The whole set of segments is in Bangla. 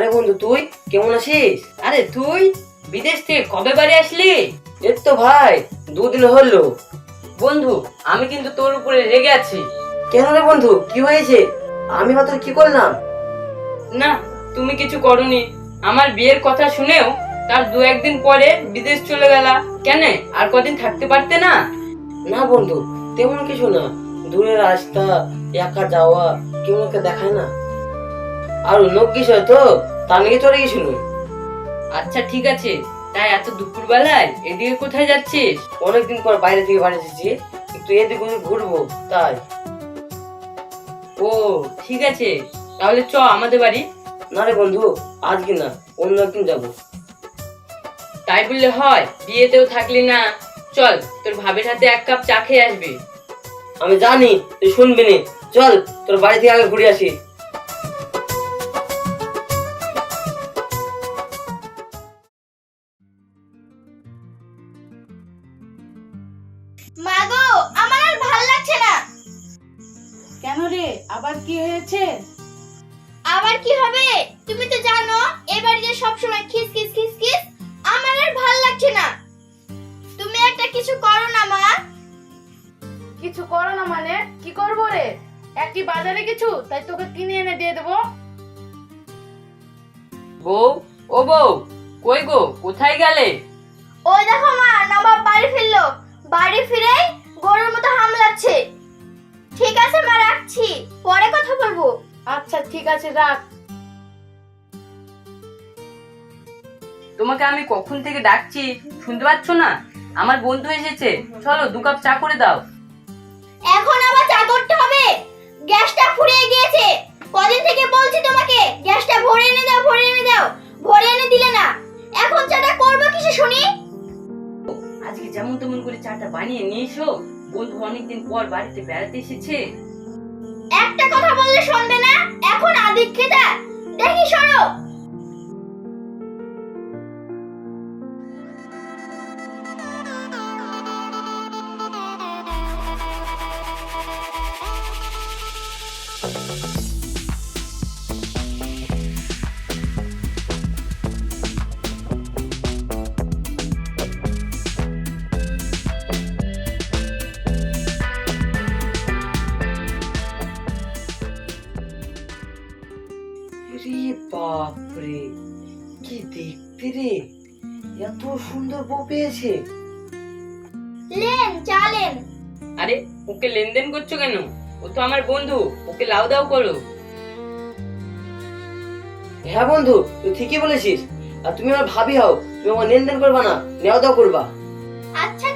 আরে বন্ধু তুই কেমন আছিস? আরে তুই বিদেশ থেকে কবে বাড়ি আসলি? এই তো ভাই দুদিন হলো। বন্ধু আমি কিন্তু তোর উপরে রেগে আছি। কেন রে বন্ধু কি হয়েছে? আমি বা তোর কি করলাম? না তুমি কিছু করনি। আমার বিয়ের কথা শুনেও তার দু একদিন পরে বিদেশ চলে গেলা। কেন? আর কদিন থাকতে পারতে না? না বন্ধু তেমন কিছু না। দূরের রাস্তা একা যাওয়া কেউ দেখায় না। আর অন্য বিষয় তো তা নিয়ে চলে গেছিল আচ্ছা ঠিক আছে। তাই এত দুপুর বেলায় এদিকে কোথায় যাচ্ছিস? অনেকদিন পর বাইরে থেকে বাড়ি এসেছি। একটু এদিক ওদিক ঘুরবো তাই। ও ঠিক আছে। তাহলে চ আমাদের বাড়ি। না রে বন্ধু আজকে না অন্য একদিন যাব। তাই বললে হয় বিয়েতেও থাকলি না। চল তোর ভাবের হাতে এক কাপ চা খেয়ে আসবি। আমি জানি তুই শুনবি নি। চল তোর বাড়ি থেকে আগে ঘুরে আসি। হয়েছে? আবার কি হবে? তুমি তো জানো এবার যে সব সময় খিস খিস খিস খিস। আমার আর ভালো লাগছে না। তুমি একটা কিছু করো না মা। কিছু করো না মানে? কি করব রে? একটি বাজারে কিছু? তাই তোকে কিনে এনে দিয়ে দেবো। বউ ও বউ কই গো? কোথায় গেলে? ওই দেখো মা নবাব বাড়ি ফিরলো। বাড়ি ফিরেই গরুর মতো হামলাচ্ছে। ঠিক আছে রাখছি পরে কথা বলব। আচ্ছা ঠিক আছে রাখ। তোমাকে আমি কখন থেকে ডাকছি শুনতে পাচ্ছ না? আমার বন্ধু এসেছে। চলো দু কাপ চা করে দাও। এখন আবার চা করতে হবে। গ্যাসটা ফুরিয়ে গিয়েছে। কদিন থেকে বলছি তোমাকে গ্যাসটা ভরে এনে দাও ভরে এনে দাও। ভরে এনে দিলে না। এখন চাটা করব কিসে শুনি? আজকে যেমন তেমন করে চাটা বানিয়ে নিয়ে এসো। বন্ধু অনেকদিন পর বাড়িতে বেড়াতে এসেছে। একটা কথা বললে শুনবে না? এখন আদিক্ষিতা দেখি সরো। সুন্দর বউ পেয়েছে। লেন চালেন আরে ওকে লেনদেন করছ কেন? ও তো আমার বন্ধু ওকে লাউ দাও করো। হ্যাঁ বন্ধু তুই ঠিকই বলেছিস। আর তুমি আমার ভাবি হও তুমি আমার লেনদেন করবা না নেওয়া দাও করবা। আচ্ছা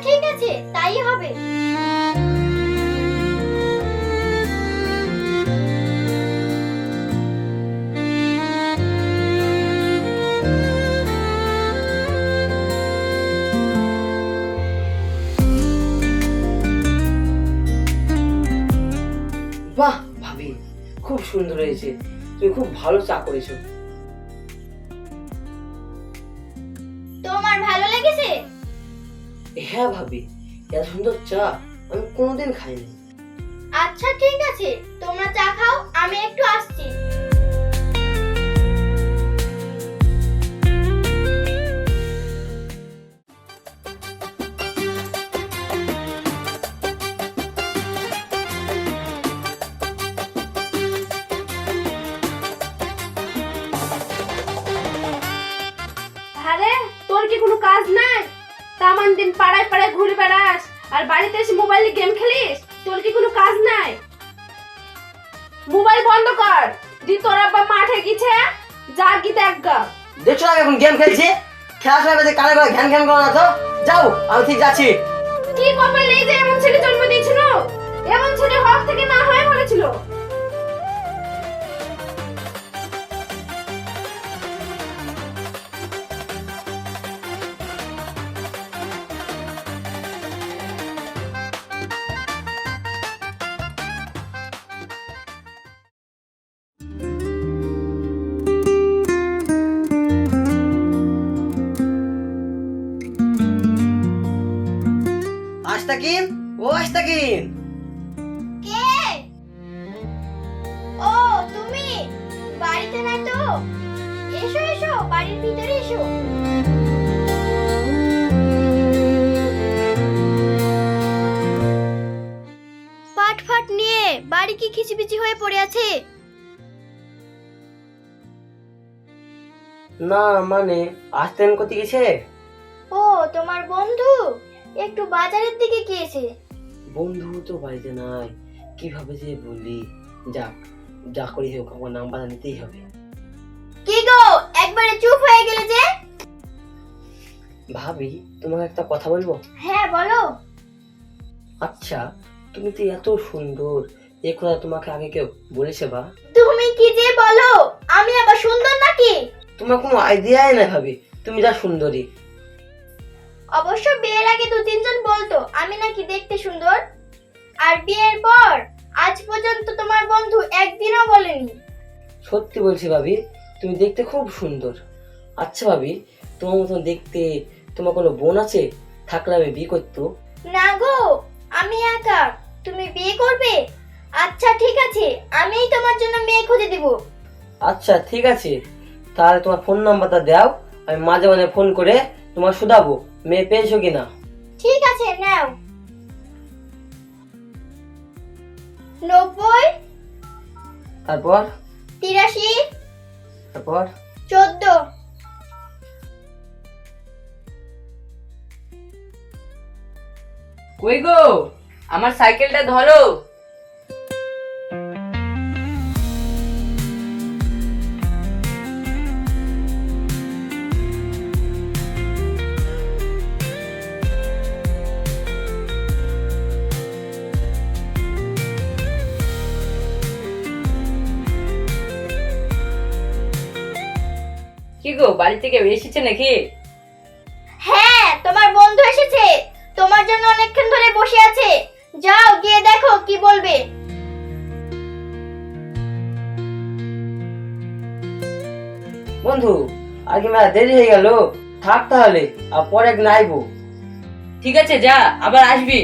খুব সুন্দর হয়েছে। তুমি খুব ভালো চা করেছ। তোমার ভালো লেগেছে? হ্যাঁ ভাবি এত সুন্দর চা আমি কোনোদিন খাইনি। আচ্ছা ঠিক আছে তোমরা চা খাও আমি একটু আসছি। আরে তোর কি কোনো কাজ নাই? তামান দিন পাড়ায় পাড়ায় ঘুরে বেড়াস আর বাড়িতে এসে মোবাইলে গেম খেলিস? তোর কি কোনো কাজ নাই? মোবাইল বন্ধ কর। দি তোর আব্বা মাঠে গেছে যা কি দেখ গা। দেখছ না এখন গেম খেলছে? খেলার সময় বেঁধে কানে করে ঘ্যান ঘ্যান করো না তো। যাও আমি ঠিক যাচ্ছি। কি কপাল এই যে এমন ছেলে জন্ম দিয়েছিল? এমন ছেলে হক থেকে না হয়ে বলেছিল। ও কে? ও তুমি? বাড়িতে তো? এসো এসো বাড়ির ভিতরে এসো। পাট ফাট নিয়ে বাড়ি কি খিচিবিচি হয়ে পড়ে আছে? না মানে আসতেন কোথায় গেছে? ও তোমার বন্ধু? একটু বাজারের দিকে গিয়েছে। বন্ধু তো বাড়িতে নাই। কীভাবে যে বলি যাক যা করি হোক আমার নাম্বারটা নিতেই হবে। কি গো? একবারে চুপ হয়ে গেলে যে? ভাবি তোমাকে একটা কথা বলব? হ্যাঁ বলো। আচ্ছা তুমি তো এত সুন্দর। এ কথা তোমাকে আগে কেউ বলেছে বা? তুমি কি যে বলো? আমি আবার সুন্দর নাকি? তোমার কোনো আইডিয়াই নাই ভাবি। তুমি যা সুন্দরী। অবশ্য বিয়ের আগে দু তিনজন বলতো আর বিয়ের পর আজ পর্যন্ত তোমার বন্ধু একদিনও বলেনি। সত্যি বলছি ভাবি তুমি দেখতে খুব সুন্দর। আচ্ছা ভাবি তোমার মতন দেখতে তোমার কোনো বোন আছে? থাকলে আমি বিয়ে করতো। না গো আমি একা। তুমি বিয়ে করবে? আচ্ছা ঠিক আছে আমিই তোমার জন্য মেয়ে খুঁজে দিব। আচ্ছা ঠিক আছে। তাহলে তোমার ফোন নাম্বারটা দাও আমি মাঝে মাঝে ফোন করে তোমার শুধাবো মেয়ে পেয়েছ কিনা। ঠিক আছে নাও। নব্বই তারপর? তিরাশি তারপর? চোদ্দ। কই গো? আমার সাইকেলটা ধরো। গো বাড়ি থেকে এসেছে নাকি? হ্যাঁ তোমার বন্ধু এসেছে। তোমার জন্য অনেকক্ষণ ধরে বসে আছে। যাও গিয়ে দেখো কি বলবে। বন্ধু আগে মেলা দেরি হয়ে গেল? থাক তাহলে আর পরে একদিন আইবো ঠিক আছে যা আবার আসবি।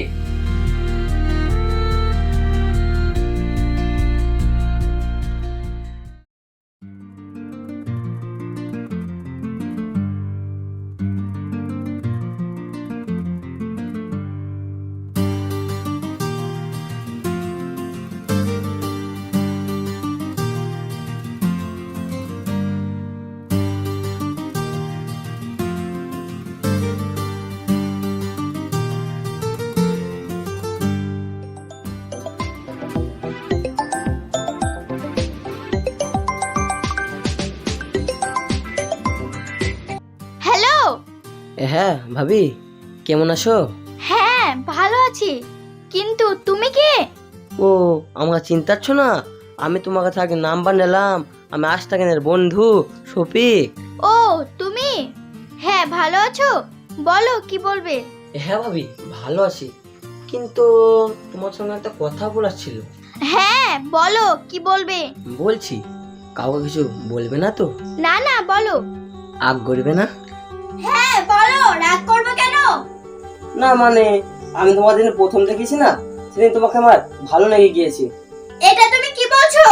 হ্যাঁ ভাবি কেমন আছো? হ্যাঁ ভালো আছি। কিন্তু তুমি কে? ও আমার চিন্তাচ্ছ না? আমি তোমার কাছে আগে নাম্বার নিলাম। আমি আস্তাকেনের বন্ধু শফিক। ও তুমি? হ্যাঁ ভালো আছো? বলো কি বলবে? হ্যাঁ ভাবি ভালো আছি। কিন্তু তোমার সঙ্গে একটা কথা বলার ছিল। হ্যাঁ বলো কি বলবে? বলছি কাউকে কিছু বলবে না তো? না না বলো। আগ করবে না? হ্যাঁ বলো রাগ করব কেন? না মানে আমি তোমার দিনে প্রথম দেখেছি না? সেদিন তোমাকে আমার ভালো লেগে গিয়েছে। এটা তুমি কি বলছো?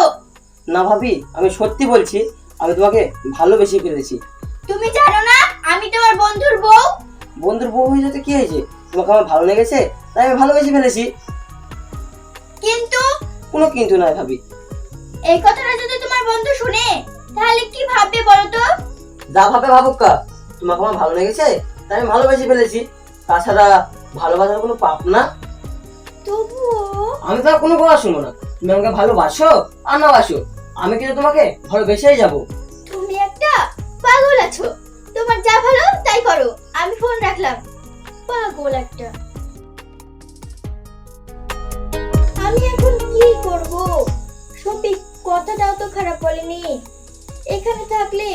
না ভাবি আমি সত্যি বলছি আমি তোমাকে ভালোবেসে ফেলেছি। তুমি জানো না আমি তোমার বন্ধুর বউ। বন্ধুর বউ হয়ে যেতে কি হয়েছে? তোমাকে আমার ভালো লেগেছে? তাই আমি ভালোবেসে ফেলেছি। কিন্তু? কোনো কিন্তু নয় ভাবি। এই কথাটা যদি তোমার বন্ধু শুনে তাহলে কি ভাববে বলো তো? যা ভাবে ভাবুক কা। তোমাকে আমার ভালো লেগেছে তাই আমি ভালোবেসে ফেলেছি। তাছাড়া ভালোবাসার কোনো পাপ না। তবুও আমি তো কোনো কথা শুনব না। তুমি আমাকে ভালোবাসো আর না বাসো। আমি কিন্তু তোমাকে ভালোবেসেই যাব। তুমি একটা পাগল আছো। তোমার যা ভালো তাই করো। আমি ফোন রাখলাম। পাগল একটা। আমি এখন কি করব? সফিক কথাটাও তো খারাপ বলেনি। এখানে থাকলে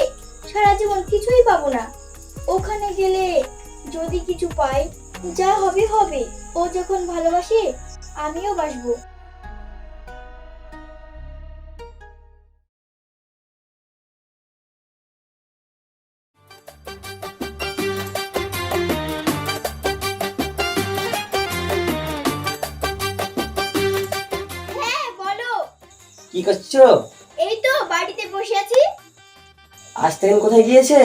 সারা জীবন কিছুই পাবো না। ওখানে গেলে যদি কিছু পাই যা হবে হবে। ও যখন ভালোবাসে আমিও বাসবো। হ্যাঁ বলো। কি করছ? এই তো বাড়িতে বসে আছি। আজ থেকে কোথায় গিয়েছে?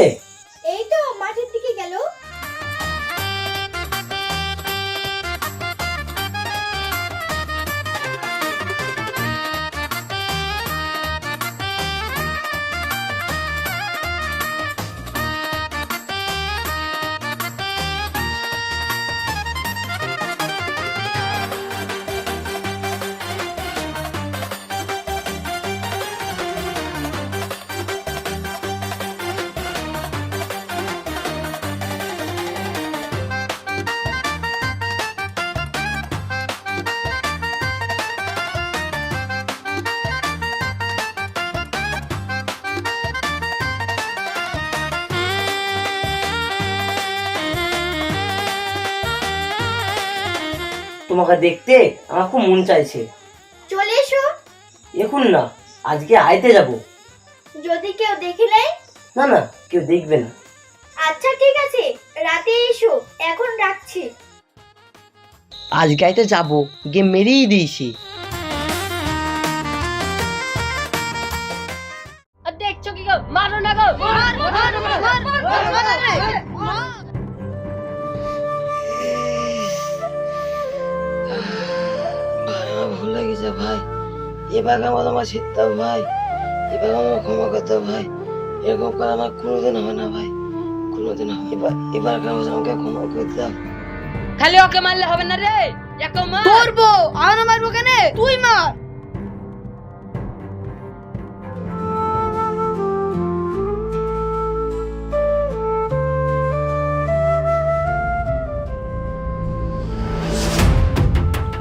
এই তো মাঠের তোমাকে দেখতে আমার খুব মন চাইছে চলে এসো এখন না আজকে আইতে যাব যদি কেউ দেখে নেয় না না কেউ দেখবে না আচ্ছা ঠিক আছে রাতে এসো এখন রাখছি আজকে আইতে যাব গিয়ে মেরেই দিয়েছি দেখছ কি গো মারো না গো লেগেছে ভাই। এবার আমার আমার সিদ্ধা ভাই। এবার আমার ক্ষমা করতে ভাই। এরকম করে আমার কোনোদিন হবে না ভাই। কোনোদিন হবে। এবার এবার আমাকে ক্ষমা করে দাও। খালি ওকে মারলে হবে না রে। একে মার। করব আমার মারবো কেন? তুই মার।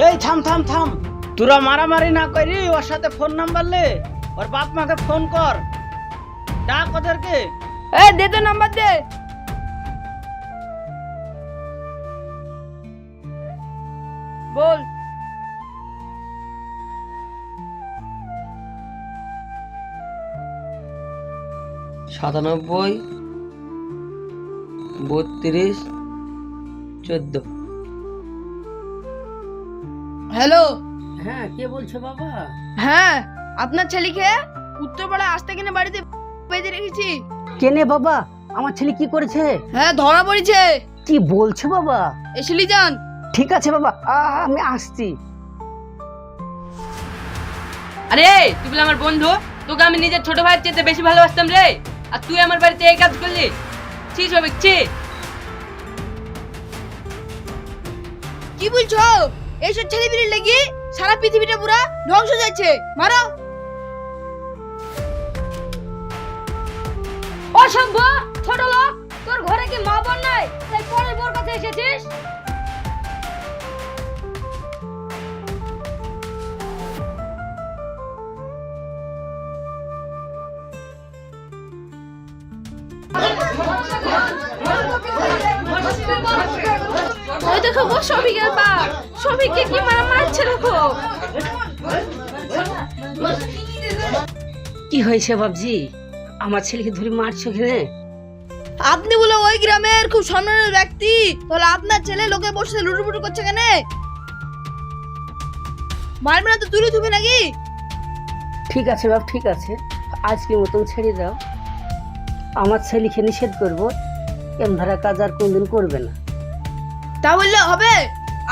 এই থাম থাম থাম। তোরা মারামারি না করি ওর সাথে ফোন নাম্বার লে ওর বাপ মাকে ফোন কর। ডাক ওদেরকে। এ দে তো নাম্বার দে। বল। সাতানব্বই বত্রিশ চোদ্দ। হ্যালো হ্যাঁ কে বলছো বাবা? হ্যাঁ আপনার ছেলেকে উত্তরপাড়া আসতে কিনে বাড়িতে বেঁধে রেখেছি। কেনে বাবা? আমার ছেলে কি করেছে? হ্যাঁ ধরা পড়েছে। কি বলছো বাবা? এসলি যান। ঠিক আছে বাবা আ- আমি আসছি। আরে তুই বলে আমার বন্ধু তোকে আমি নিজের ছোট ভাইয়ের চেয়ে বেশি ভালোবাসতাম রে। আর তুই আমার বাড়িতে এই কাজ করলি। ছি সবিক ছি। কি বলছো? এইসব ছেলে বিড়ির লেগে সারা পৃথিবীটা পুরা ধ্বংস যাচ্ছে। মারো। অসম্ভব, ছোট লোক, তোর ঘরে কি মা বোন নাই? তাই পরের বোর কাছে এসেছিস? দেখো সবিকের সবিককে কি মারা মারছে দেখো। কি হয়েছে বাবজি আমার ছেলেকে ধরে মারছো কেনে আপনি বলে ওই গ্রামের খুব সম্মানের ব্যক্তি। তাহলে আপনার ছেলে লোকে বসে লুটুপুটু করছে কেন মারবে না তো তুলে থুবে নাকি? ঠিক আছে বাপ ঠিক আছে। আজকে মতন ছেড়ে দাও। আমার ছেলেকে নিষেধ করব। এম ধারা কাজ আর কোনদিন করবে না। তা বললে হবে?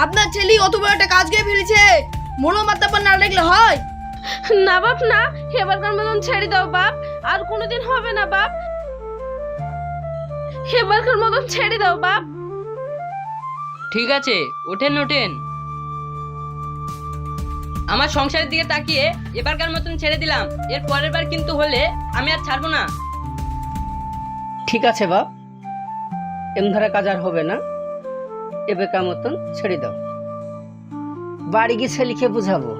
আপনার ছেলে অত বড় একটা কাজ গিয়ে ফেলেছে। মনো মাত্রাপর না দেখলে হয়। না বাপ না। এবারকার মতন ছেড়ে দাও বাপ। আর কোনোদিন হবে না বাপ। এবারকার মতন ছেড়ে দাও বাপ। ঠিক আছে ওঠেন ওঠেন। আমার সংসারের দিকে তাকিয়ে এবারকার মতন ছেড়ে দিলাম। এর পরের বার কিন্তু হলে আমি আর ছাড়বো না। ঠিক আছে বাপ। এম ধারা কাজ আর হবে না। এ বেকার মতন ছেড়ে দাও বাড়ি গিয়ে ছেলেকে বুঝাবো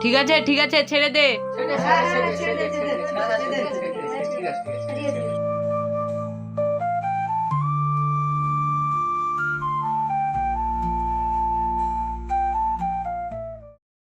ঠিক আছে ঠিক আছে ছেড়ে দে